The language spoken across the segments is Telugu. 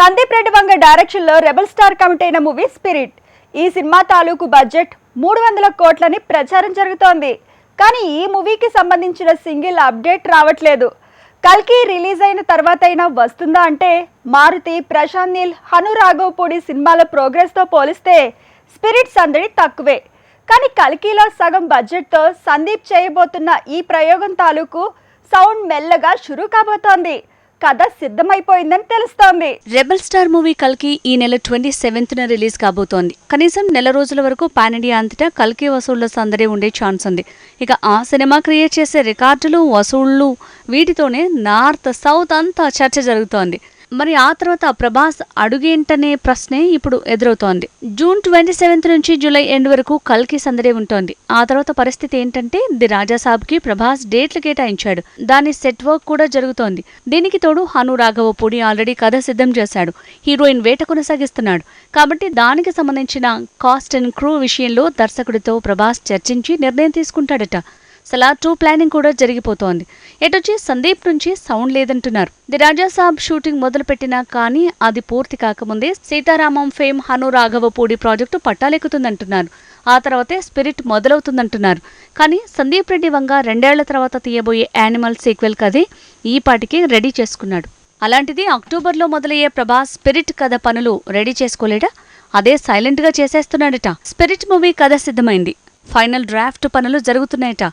రెడ్డి వంగ డైరెక్షన్లో రెబల్ స్టార్ కమిట్ అయిన మూవీ స్పిరిట్. ఈ సినిమా తాలూకు బడ్జెట్ మూడు వందల కోట్లని ప్రచారం జరుగుతోంది. కానీ ఈ మూవీకి సంబంధించిన సింగిల్ అప్డేట్ రావట్లేదు. కల్కి రిలీజ్ అయిన తర్వాత అయినా వస్తుందా అంటే మారుతి ప్రశాంత్ నీల్ హను రాఘవపూడి సినిమాల ప్రోగ్రెస్తో పోలిస్తే స్పిరిట్ సందడి తక్కువే. కానీ కల్కిలో సగం బడ్జెట్తో సందీప్ చేయబోతున్న ఈ ప్రయోగం తాలూకు సౌండ్ మెల్లగా షురూ కాబోతోంది. కథ సిద్ధమైపోయిందని తెలుస్తోంది. రెబల్ స్టార్ మూవీ కల్కి ఈ నెల ట్వంటీ సెవెంత్న రిలీజ్ కాబోతోంది. కనీసం నెల రోజుల వరకు పాన్ ఇండియా అంతటా కల్కి వసూళ్ళ సందడి ఉండే ఛాన్స్ ఉంది. ఇక ఆ సినిమా క్రియేట్ చేసే రికార్డులు వసూళ్ళు వీటితోనే నార్త్ సౌత్ అంతా చర్చ జరుగుతోంది. మరి ఆ తర్వాత ప్రభాస్ అడుగేంటనే ప్రశ్నే ఇప్పుడు ఎదురవుతోంది. జూన్ ట్వంటీ సెవెంత్ నుంచి జూలై ఎండ్ వరకు కల్కి సందడే ఉంటోంది. ఆ తర్వాత పరిస్థితి ఏంటంటే ది రాజాసాబ్కి ప్రభాస్ డేట్లు కేటాయించాడు. దాని సెట్ వర్క్ కూడా జరుగుతోంది. దీనికి తోడు హను రాఘవపూడి ఆల్రెడీ కథ సిద్ధం చేశాడు. హీరోయిన్ వేట కొనసాగిస్తున్నాడు. కాబట్టి దానికి సంబంధించిన కాస్ట్ అండ్ క్రూ విషయంలో దర్శకుడితో ప్రభాస్ చర్చించి నిర్ణయం తీసుకుంటాడట. సలా టూ ప్లానింగ్ కూడా జరిగిపోతోంది. ఎటొచ్చి సందీప్ నుంచి సౌండ్ లేదంటున్నారు. ది రాజాసాబ్ షూటింగ్ మొదలుపెట్టినా కానీ అది పూర్తి కాకముందే సీతారామం ఫేమ్ హను రాఘవపూడి ప్రాజెక్టు పట్టాలెక్కుతుందంటున్నారు. ఆ తర్వాతే స్పిరిట్ మొదలవుతుందంటున్నారు. కానీ సందీప్ రెడ్డి వంగ రెండేళ్ళ తర్వాత తీయబోయే యానిమల్ సీక్వెల్ కదే ఈ పాటికి రెడీ చేసుకున్నాడు. అలాంటిది అక్టోబర్లో మొదలయ్యే ప్రభాస్ స్పిరిట్ కథ పనులు రెడీ చేసుకోలేడా? అదే సైలెంట్గా చేసేస్తున్నాడట. స్పిరిట్ మూవీ కథ సిద్ధమైంది. ఫైనల్ డ్రాఫ్ట్ పనులు జరుగుతున్నాయట.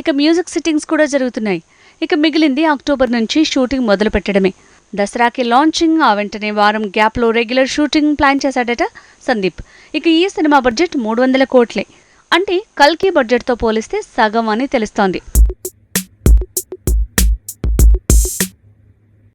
ఇక మ్యూజిక్ సిట్టింగ్స్ కూడా జరుగుతున్నాయి. ఇక మిగిలింది అక్టోబర్ నుంచి షూటింగ్ మొదలు పెట్టడమే దసరాకి లాంచింగ్ ఆ వెంటనే వారం గ్యాప్లో రెగ్యులర్ షూటింగ్ ప్లాన్ చేశాడట సందీప్. ఇక ఈ సినిమా బడ్జెట్ మూడు వందల కోట్లే. అంటే కల్కి బడ్జెట్తో పోలిస్తే సగం అని తెలుస్తోంది.